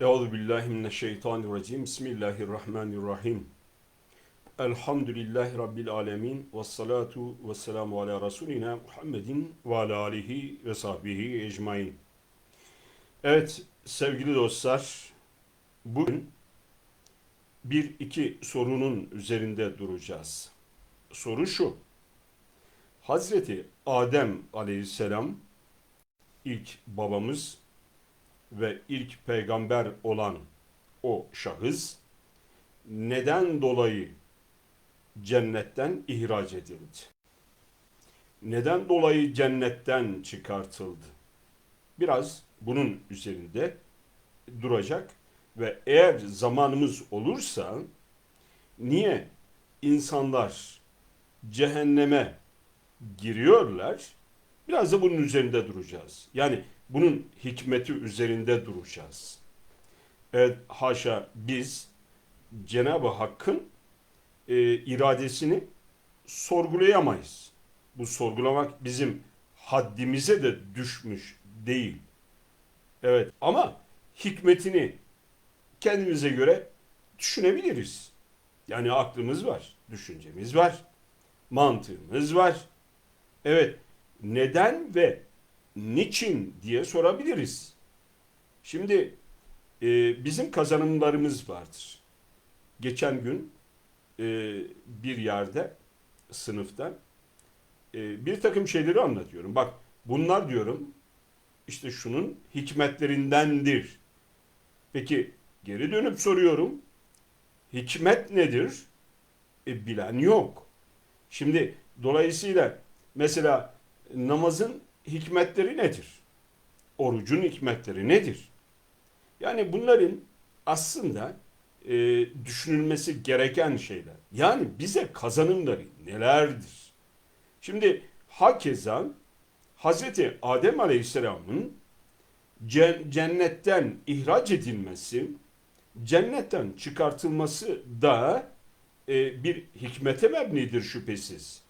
Euzu billahi mineşşeytanirracim. Bismillahirrahmanirrahim. Elhamdülillahi rabbil alamin ve salatu vesselamu ala rasulina Muhammedin ve ala alihi ve sahbihi ecmaîn. Evet sevgili dostlar, bugün bir iki sorunun üzerinde duracağız. Soru şu. Hazreti Adem aleyhisselam ilk babamız ve ilk peygamber olan o şahıs neden dolayı cennetten ihraç edildi? Neden dolayı cennetten çıkartıldı? Biraz bunun üzerinde duracak ve eğer zamanımız olursa niye insanlar cehenneme giriyorlar? Biraz da bunun üzerinde duracağız. Yani bunun hikmeti üzerinde duracağız. Evet haşa biz Cenab-ı Hakk'ın e, iradesini sorgulayamayız. Bu sorgulamak bizim haddimize de düşmüş değil. Evet ama hikmetini kendimize göre düşünebiliriz. Yani aklımız var, düşüncemiz var, mantığımız var. Evet, neden ve niçin diye sorabiliriz. Şimdi e, bizim kazanımlarımız vardır. Geçen gün e, bir yerde sınıfta e, bir takım şeyleri anlatıyorum. Bak bunlar diyorum işte şunun hikmetlerindendir. Peki geri dönüp soruyorum. Hikmet nedir? E, bilen yok. Şimdi dolayısıyla mesela namazın hikmetleri nedir? Orucun hikmetleri nedir? Yani bunların aslında e, düşünülmesi gereken şeyler. Yani bize kazanımları nelerdir? Şimdi hakeza Hazreti Adem Aleyhisselam'ın cennetten ihraç edilmesi, cennetten çıkartılması da e, bir hikmete mebnidir şüphesiz.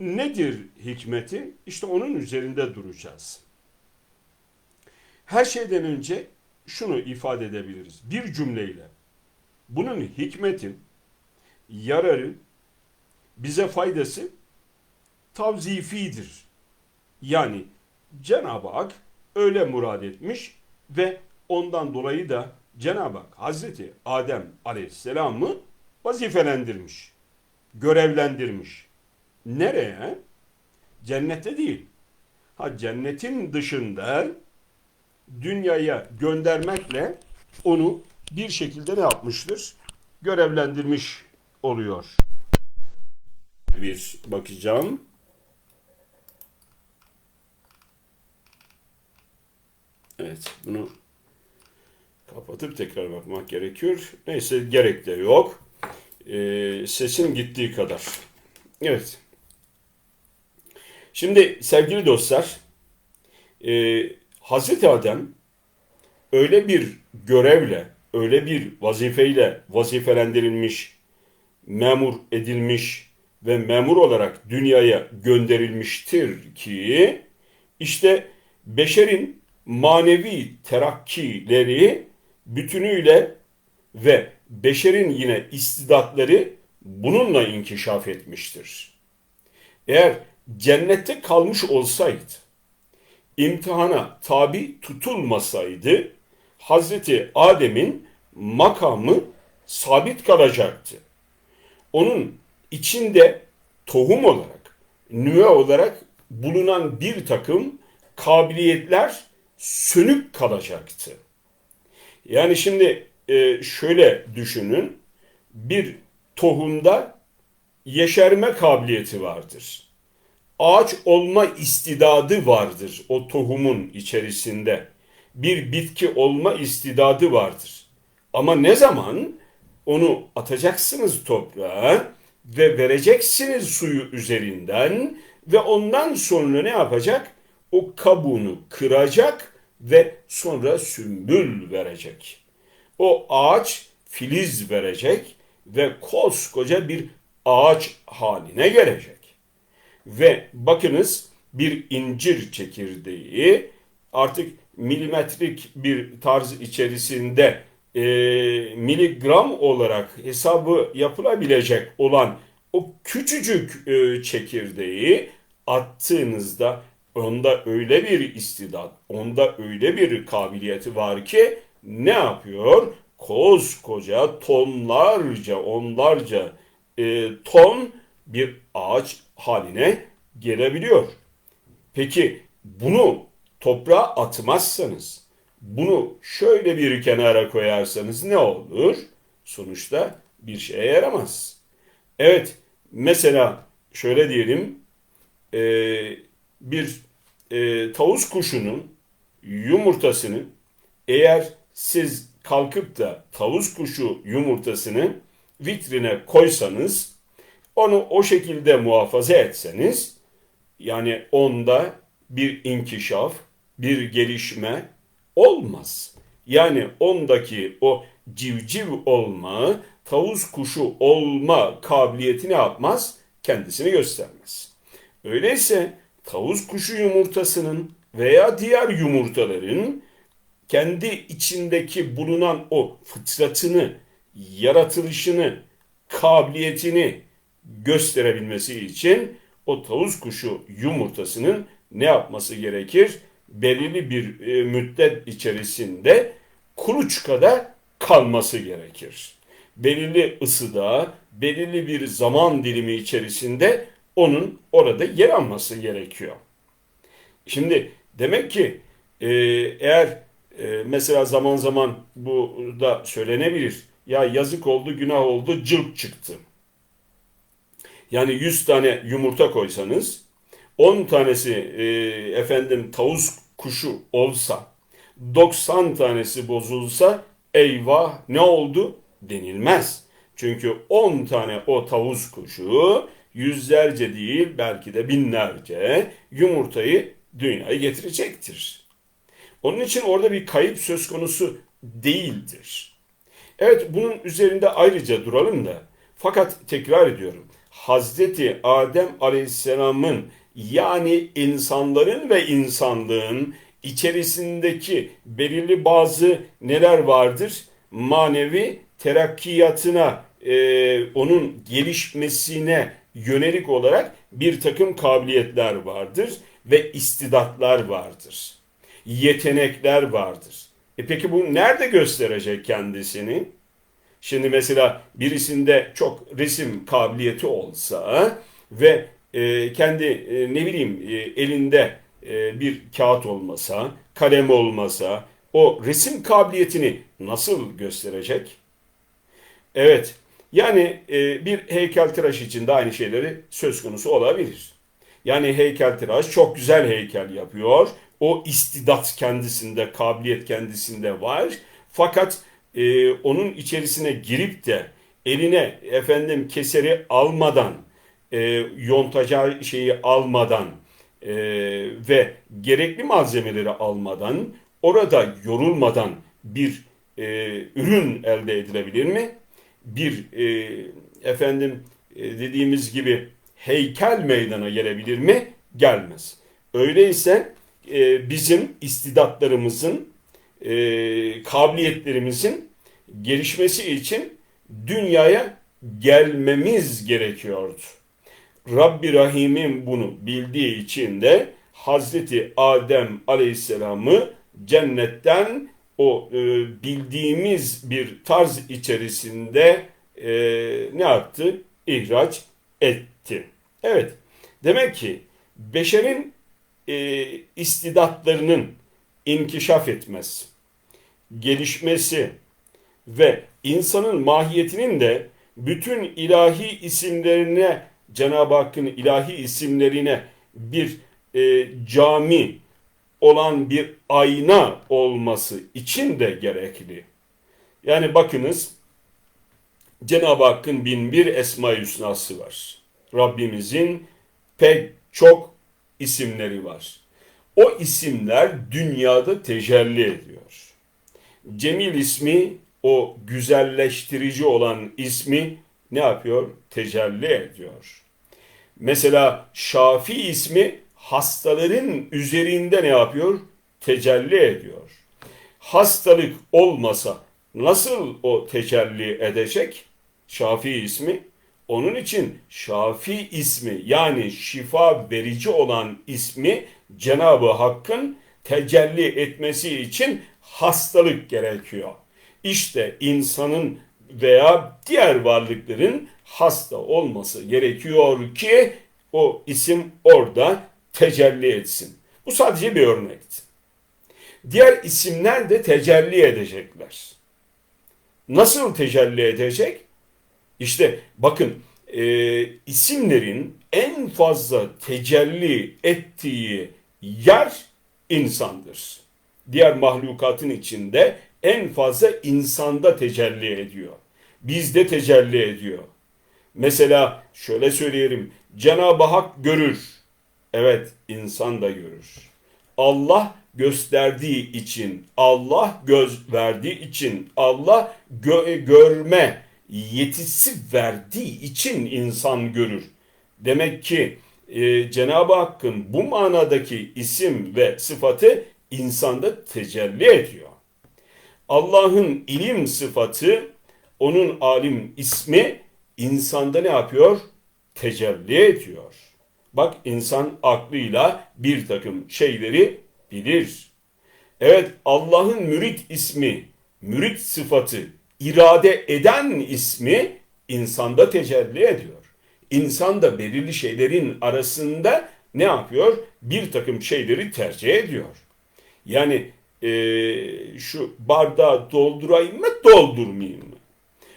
Nedir hikmeti? İşte onun üzerinde duracağız. Her şeyden önce şunu ifade edebiliriz. Bir cümleyle. Bunun hikmeti, yararı, bize faydası tavzifidir. Yani Cenab-ı Hak öyle murad etmiş ve ondan dolayı da Cenab-ı Hak Hazreti Adem Aleyhisselam'ı vazifelendirmiş, görevlendirmiş. Nereye? Cennete değil. Ha cennetin dışında dünyaya göndermekle onu bir şekilde ne yapmıştır? Görevlendirmiş oluyor. Bir bakacağım. Evet, bunu kapatıp tekrar bakmak gerekiyor. Neyse gerek de yok. Ee, sesin gittiği kadar. Evet. Şimdi sevgili dostlar, e, Hazreti Adem öyle bir görevle, öyle bir vazifeyle vazifelendirilmiş, memur edilmiş ve memur olarak dünyaya gönderilmiştir ki işte beşerin manevi terakkileri bütünüyle ve beşerin yine istidatları bununla inkişaf etmiştir. Eğer cennette kalmış olsaydı, imtihana tabi tutulmasaydı, Hazreti Adem'in makamı sabit kalacaktı. Onun içinde tohum olarak, nüve olarak bulunan bir takım kabiliyetler sönük kalacaktı. Yani şimdi e, şöyle düşünün, bir tohumda yeşerme kabiliyeti vardır ağaç olma istidadı vardır o tohumun içerisinde. Bir bitki olma istidadı vardır. Ama ne zaman onu atacaksınız toprağa ve vereceksiniz suyu üzerinden ve ondan sonra ne yapacak? O kabuğunu kıracak ve sonra sümbül verecek. O ağaç filiz verecek ve koskoca bir ağaç haline gelecek. Ve bakınız bir incir çekirdeği artık milimetrik bir tarz içerisinde e, miligram olarak hesabı yapılabilecek olan o küçücük e, çekirdeği attığınızda onda öyle bir istidat, onda öyle bir kabiliyeti var ki ne yapıyor? Koskoca tonlarca, onlarca e, ton bir ağaç haline gelebiliyor. Peki bunu toprağa atmazsanız, bunu şöyle bir kenara koyarsanız ne olur? Sonuçta bir şeye yaramaz. Evet, mesela şöyle diyelim, e, bir e, tavus kuşunun yumurtasını eğer siz kalkıp da tavus kuşu yumurtasını vitrine koysanız, onu o şekilde muhafaza etseniz, yani onda bir inkişaf, bir gelişme olmaz. Yani ondaki o civciv olma, tavus kuşu olma kabiliyeti ne yapmaz? Kendisini göstermez. Öyleyse tavus kuşu yumurtasının veya diğer yumurtaların kendi içindeki bulunan o fıtratını, yaratılışını, kabiliyetini gösterebilmesi için o tavus kuşu yumurtasının ne yapması gerekir? Belirli bir e, müddet içerisinde kuluçkada kalması gerekir. Belirli ısıda, belirli bir zaman dilimi içerisinde onun orada yer alması gerekiyor. Şimdi demek ki e, eğer e, mesela zaman zaman bu da söylenebilir. Ya yazık oldu, günah oldu, cılk çıktı. Yani 100 tane yumurta koysanız 10 tanesi e, efendim tavus kuşu olsa 90 tanesi bozulsa eyvah ne oldu denilmez. Çünkü 10 tane o tavus kuşu yüzlerce değil belki de binlerce yumurtayı dünyaya getirecektir. Onun için orada bir kayıp söz konusu değildir. Evet bunun üzerinde ayrıca duralım da fakat tekrar ediyorum. Hazreti Adem Aleyhisselam'ın yani insanların ve insanlığın içerisindeki belirli bazı neler vardır? Manevi terakkiyatına, e, onun gelişmesine yönelik olarak bir takım kabiliyetler vardır ve istidatlar vardır. Yetenekler vardır. E peki bu nerede gösterecek kendisini? Şimdi mesela birisinde çok resim kabiliyeti olsa ve e, kendi e, ne bileyim e, elinde bir kağıt olmasa, kalem olmasa o resim kabiliyetini nasıl gösterecek? Evet, yani bir heykeltıraş için de aynı şeyleri söz konusu olabilir. Yani heykeltıraş çok güzel heykel yapıyor. O istidat kendisinde, kabiliyet kendisinde var. Fakat e, onun içerisine girip de eline efendim keseri almadan, e, yontacağı şeyi almadan e, ve gerekli malzemeleri almadan, orada yorulmadan bir e, ürün elde edilebilir mi? Bir e, efendim e, dediğimiz gibi heykel meydana gelebilir mi? Gelmez. Öyleyse e, bizim istidatlarımızın, e, kabiliyetlerimizin gelişmesi için dünyaya gelmemiz gerekiyordu. Rabbi Rahim'in bunu bildiği için de Hazreti Adem Aleyhisselam'ı cennetten o e, bildiğimiz bir tarz içerisinde e, ne yaptı? İhraç etti. Evet, demek ki beşerin e, istidatlarının inkişaf etmesi, gelişmesi ve insanın mahiyetinin de bütün ilahi isimlerine Cenab-ı Hakk'ın ilahi isimlerine bir e, cami olan bir ayna olması için de gerekli. Yani bakınız Cenab-ı Hakk'ın bin bir Esma-i Hüsnası var. Rabbimizin pek çok isimleri var. O isimler dünyada tecelli ediyor. Cemil ismi o güzelleştirici olan ismi ne yapıyor? Tecelli ediyor. Mesela Şafi ismi hastaların üzerinde ne yapıyor? tecelli ediyor. Hastalık olmasa nasıl o tecelli edecek? Şafi ismi. Onun için Şafi ismi yani şifa verici olan ismi Cenab-ı Hakk'ın tecelli etmesi için hastalık gerekiyor. İşte insanın veya diğer varlıkların hasta olması gerekiyor ki o isim orada tecelli etsin. Bu sadece bir örnekti. Diğer isimler de tecelli edecekler. Nasıl tecelli edecek? İşte bakın e, isimlerin en fazla tecelli ettiği yer insandır. Diğer mahlukatın içinde en fazla insanda tecelli ediyor. Bizde tecelli ediyor. Mesela şöyle söyleyelim. Cenab-ı Hak görür. Evet insan da görür. Allah gösterdiği için, Allah göz verdiği için, Allah gö görme yetisi verdiği için insan görür. Demek ki e, Cenab-ı Hakk'ın bu manadaki isim ve sıfatı insanda tecelli ediyor. Allah'ın ilim sıfatı, onun alim ismi insanda ne yapıyor? Tecelli ediyor. Bak insan aklıyla bir takım şeyleri bilir. Evet Allah'ın mürit ismi, mürit sıfatı, irade eden ismi insanda tecelli ediyor. İnsan da belirli şeylerin arasında ne yapıyor? Bir takım şeyleri tercih ediyor. Yani e, şu bardağı doldurayım mı, doldurmayayım mı?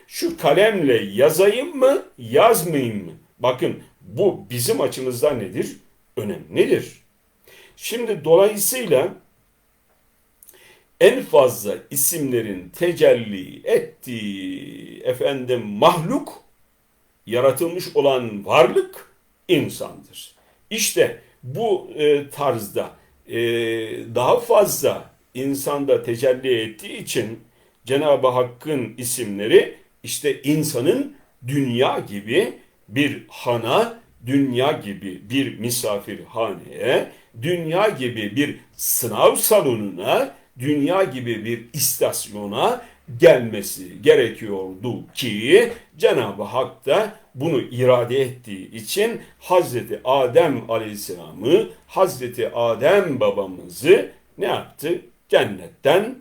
Şu kalemle yazayım mı, yazmayayım mı? Bakın bu bizim açımızdan nedir? Önemlidir. Şimdi dolayısıyla en fazla isimlerin tecelli ettiği efendim mahluk yaratılmış olan varlık insandır. İşte bu e, tarzda e, daha fazla insanda tecelli ettiği için Cenab-ı Hakk'ın isimleri işte insanın dünya gibi bir hana, dünya gibi bir misafirhaneye, dünya gibi bir sınav salonuna, dünya gibi bir istasyona gelmesi gerekiyordu ki Cenab-ı Hak da bunu irade ettiği için Hazreti Adem Aleyhisselam'ı, Hazreti Adem babamızı ne yaptı? Cennetten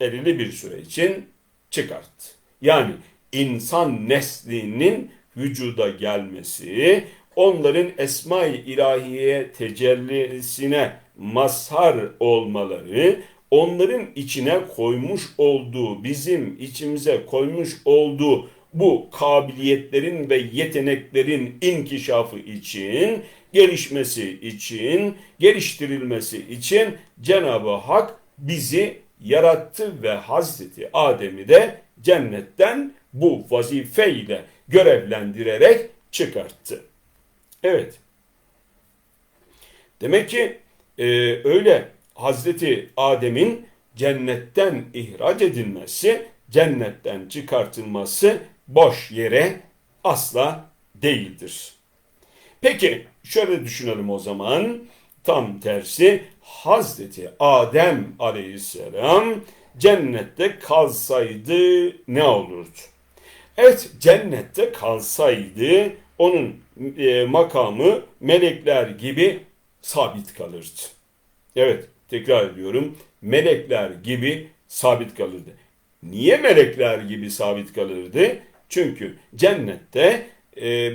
belirli bir süre için çıkarttı. Yani insan neslinin vücuda gelmesi, onların esma-i ilahiye tecellisine mazhar olmaları, onların içine koymuş olduğu, bizim içimize koymuş olduğu bu kabiliyetlerin ve yeteneklerin inkişafı için, gelişmesi için, geliştirilmesi için Cenab-ı Hak bizi yarattı ve Hazreti Adem'i de cennetten bu vazifeyle görevlendirerek çıkarttı. Evet. Demek ki e, öyle Hazreti Adem'in cennetten ihraç edilmesi, cennetten çıkartılması boş yere asla değildir. Peki şöyle düşünelim o zaman. Tam tersi Hazreti Adem aleyhisselam cennette kalsaydı ne olurdu? Evet cennette kalsaydı onun e, makamı melekler gibi sabit kalırdı. Evet tekrar ediyorum melekler gibi sabit kalırdı. Niye melekler gibi sabit kalırdı? Çünkü cennette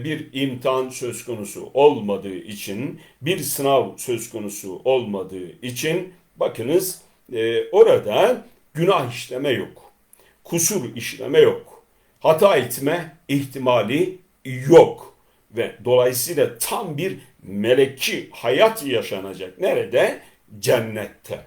bir imtihan söz konusu olmadığı için, bir sınav söz konusu olmadığı için bakınız e, orada günah işleme yok. Kusur işleme yok. Hata etme ihtimali yok. Ve dolayısıyla tam bir meleki hayat yaşanacak. Nerede? Cennette.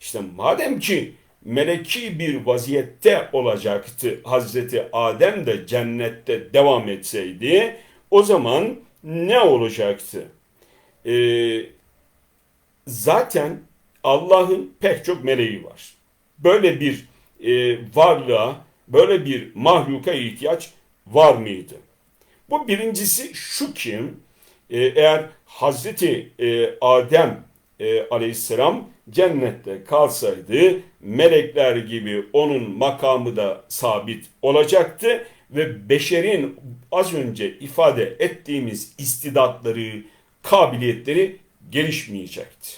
İşte madem ki meleki bir vaziyette olacaktı Hazreti Adem de cennette devam etseydi o zaman ne olacaktı? Ee, zaten Allah'ın pek çok meleği var. Böyle bir e, varlığa, böyle bir mahluka ihtiyaç var mıydı? Bu birincisi şu ki e, eğer Hazreti e, Adem e, aleyhisselam cennette kalsaydı melekler gibi onun makamı da sabit olacaktı ve beşerin az önce ifade ettiğimiz istidatları, kabiliyetleri gelişmeyecekti.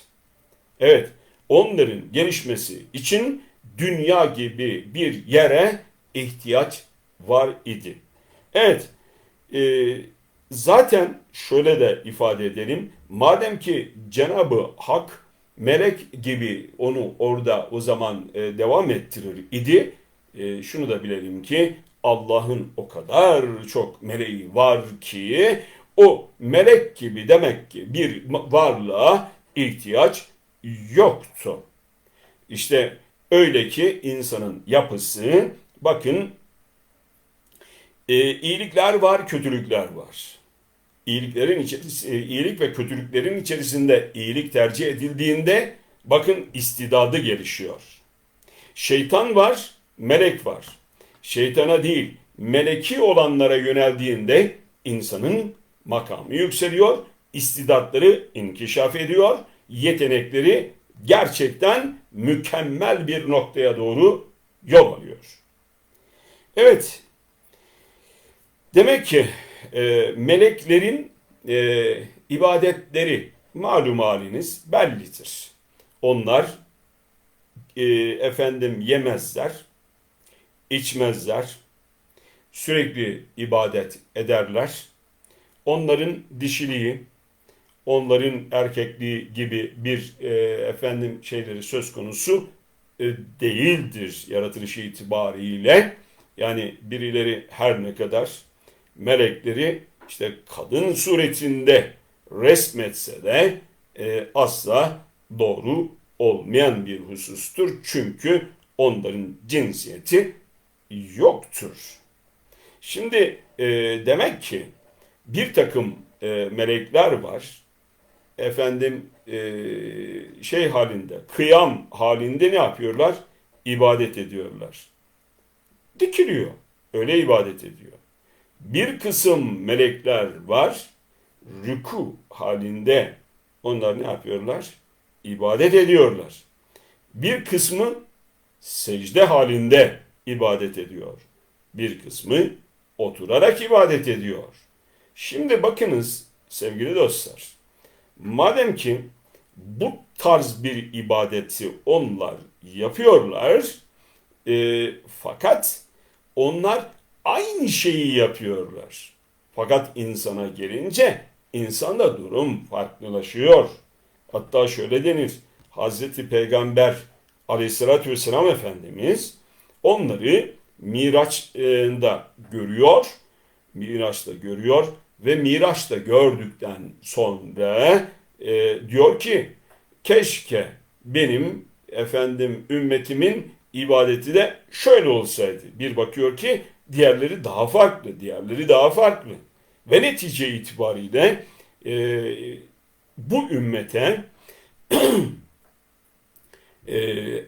Evet, onların gelişmesi için dünya gibi bir yere ihtiyaç var idi. Evet, e, zaten şöyle de ifade edelim. Madem ki Cenabı Hak melek gibi onu orada o zaman e, devam ettirir idi, e, şunu da bilelim ki Allah'ın o kadar çok meleği var ki o melek gibi demek ki bir varlığa ihtiyaç yoktu. İşte öyle ki insanın yapısı bakın e, iyilikler var, kötülükler var. İyiliklerin içerisinde, iyilik ve kötülüklerin içerisinde iyilik tercih edildiğinde bakın istidadı gelişiyor. Şeytan var, melek var. Şeytana değil, meleki olanlara yöneldiğinde insanın makamı yükseliyor, istidatları inkişaf ediyor, yetenekleri gerçekten mükemmel bir noktaya doğru yol alıyor. Evet, demek ki e, meleklerin e, ibadetleri malum haliniz bellidir. Onlar e, efendim yemezler, içmezler, sürekli ibadet ederler. Onların dişiliği, onların erkekliği gibi bir e, efendim şeyleri söz konusu e, değildir yaratılışı itibariyle. Yani birileri her ne kadar melekleri işte kadın suretinde resmetse de e, asla doğru olmayan bir husustur. Çünkü onların cinsiyeti yoktur. Şimdi e, demek ki bir takım e, melekler var. Efendim e, şey halinde, kıyam halinde ne yapıyorlar? İbadet ediyorlar. Dikiliyor. Öyle ibadet ediyor. Bir kısım melekler var. Rüku halinde onlar ne yapıyorlar? İbadet ediyorlar. Bir kısmı secde halinde ibadet ediyor. Bir kısmı oturarak ibadet ediyor. Şimdi bakınız sevgili dostlar. Madem ki bu tarz bir ibadeti onlar yapıyorlar e, fakat onlar aynı şeyi yapıyorlar. Fakat insana gelince insanda durum farklılaşıyor. Hatta şöyle denir. Hazreti Peygamber aleyhissalatü vesselam Efendimiz onları Miraç'da görüyor. Miraç'ta görüyor ve Miraç'ta gördükten sonra e, diyor ki keşke benim efendim ümmetimin ibadeti de şöyle olsaydı. Bir bakıyor ki diğerleri daha farklı, diğerleri daha farklı. Ve netice itibariyle e, bu ümmete e,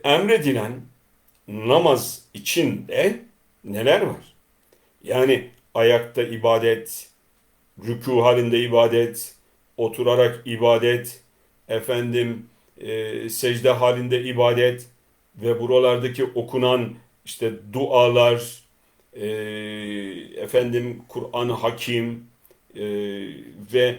emredilen namaz içinde neler var? Yani ayakta ibadet, rükû halinde ibadet, oturarak ibadet, efendim e, secde halinde ibadet ve buralardaki okunan işte dualar, e, efendim Kur'an-ı Hakim e, ve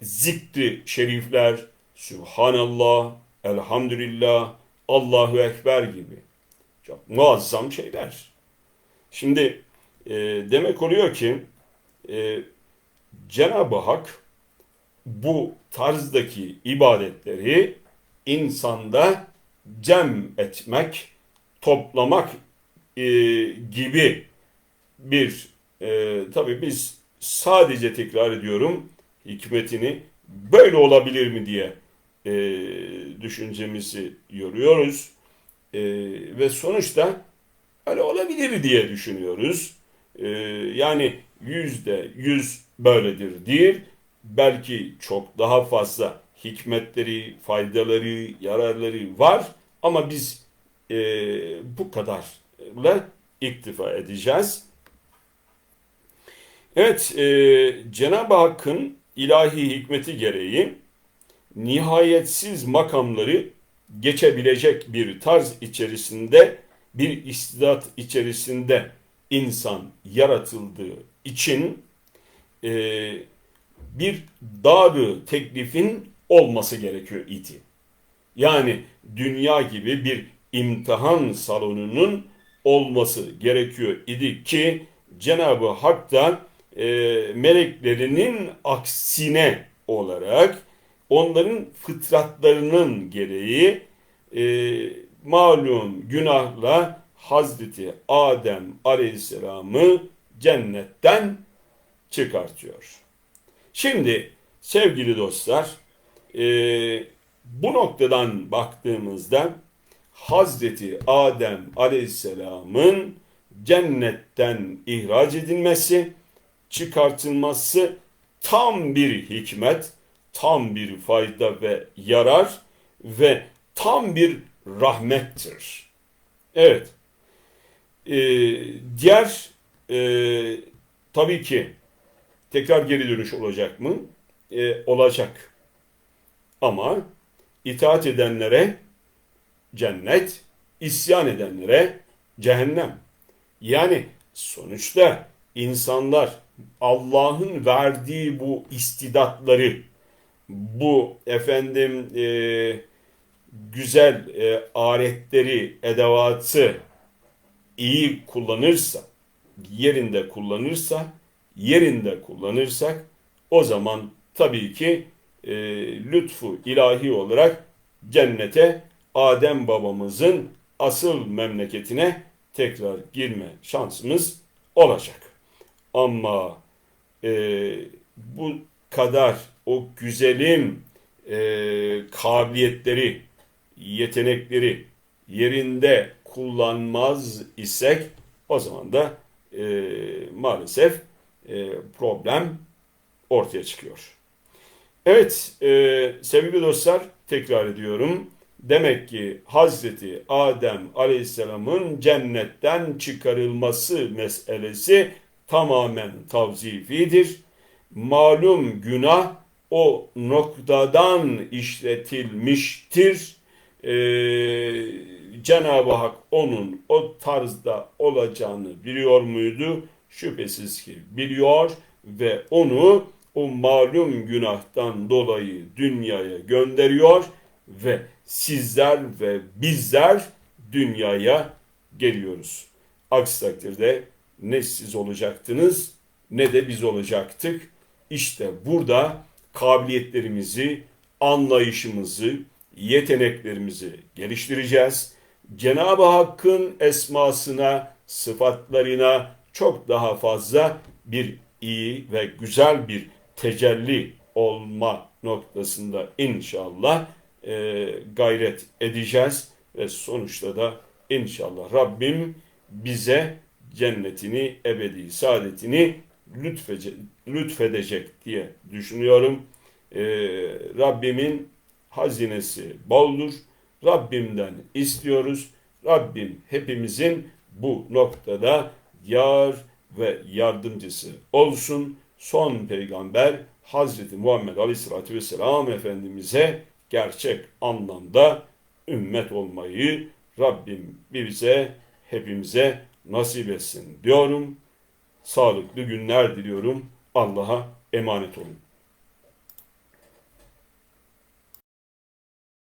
zikri şerifler, Subhanallah, Elhamdülillah, Allahu Ekber gibi. Çok muazzam şeyler. Şimdi e, demek oluyor ki e, Cenab-ı Hak bu tarzdaki ibadetleri insanda cem etmek, toplamak e, gibi bir e, tabii biz sadece tekrar ediyorum hikmetini böyle olabilir mi diye e, düşüncemizi yoruyoruz. E, ve sonuçta öyle olabilir diye düşünüyoruz. E, yani yüzde yüz böyledir değil. Belki çok daha fazla hikmetleri, faydaları, yararları var. Ama biz e, bu kadarla iktifa edeceğiz. Evet, e, Cenab-ı Hakk'ın ilahi hikmeti gereği nihayetsiz makamları geçebilecek bir tarz içerisinde, bir istidat içerisinde insan yaratıldığı için e, bir darı teklifin olması gerekiyor idi. Yani dünya gibi bir imtihan salonunun olması gerekiyor idi ki Cenab-ı Hak da e, meleklerinin aksine olarak onların fıtratlarının gereği e, malum günahla Hazreti Adem Aleyhisselam'ı cennetten çıkartıyor. Şimdi sevgili dostlar e, bu noktadan baktığımızda Hazreti Adem Aleyhisselam'ın cennetten ihraç edilmesi, çıkartılması tam bir hikmet, tam bir fayda ve yarar ve tam bir rahmettir. Evet. Ee, diğer e, tabii ki tekrar geri dönüş olacak mı? Ee, olacak. Ama itaat edenlere cennet, isyan edenlere cehennem. Yani sonuçta insanlar Allah'ın verdiği bu istidatları, bu efendim e, güzel e, aletleri, edevatı iyi kullanırsa, yerinde kullanırsa, yerinde kullanırsak o zaman tabii ki e, lütfu ilahi olarak cennete Adem babamızın asıl memleketine tekrar girme şansımız olacak. Ama e, bu kadar o güzelim e, kabiliyetleri, yetenekleri yerinde kullanmaz isek o zaman da e, maalesef e, problem ortaya çıkıyor. Evet e, sevgili dostlar tekrar ediyorum. Demek ki Hazreti Adem Aleyhisselam'ın cennetten çıkarılması meselesi tamamen tavzifidir. Malum günah o noktadan işletilmiştir. Ee, Cenab-ı Hak onun o tarzda olacağını biliyor muydu? Şüphesiz ki biliyor ve onu o malum günahtan dolayı dünyaya gönderiyor ve sizler ve bizler dünyaya geliyoruz. Aksi takdirde ne siz olacaktınız ne de biz olacaktık. İşte burada kabiliyetlerimizi, anlayışımızı, yeteneklerimizi geliştireceğiz. Cenab-ı Hakk'ın esmasına, sıfatlarına çok daha fazla bir iyi ve güzel bir tecelli olma noktasında inşallah e, gayret edeceğiz ve sonuçta da inşallah Rabbim bize cennetini, ebedi saadetini lütfece, lütfedecek diye düşünüyorum. E, Rabbimin hazinesi boldur. Rabbimden istiyoruz. Rabbim hepimizin bu noktada yar ve yardımcısı olsun. Son peygamber Hazreti Muhammed Aleyhisselatü Vesselam Efendimiz'e gerçek anlamda ümmet olmayı Rabbim bize, hepimize nasip etsin diyorum. Sağlıklı günler diliyorum. Allah'a emanet olun.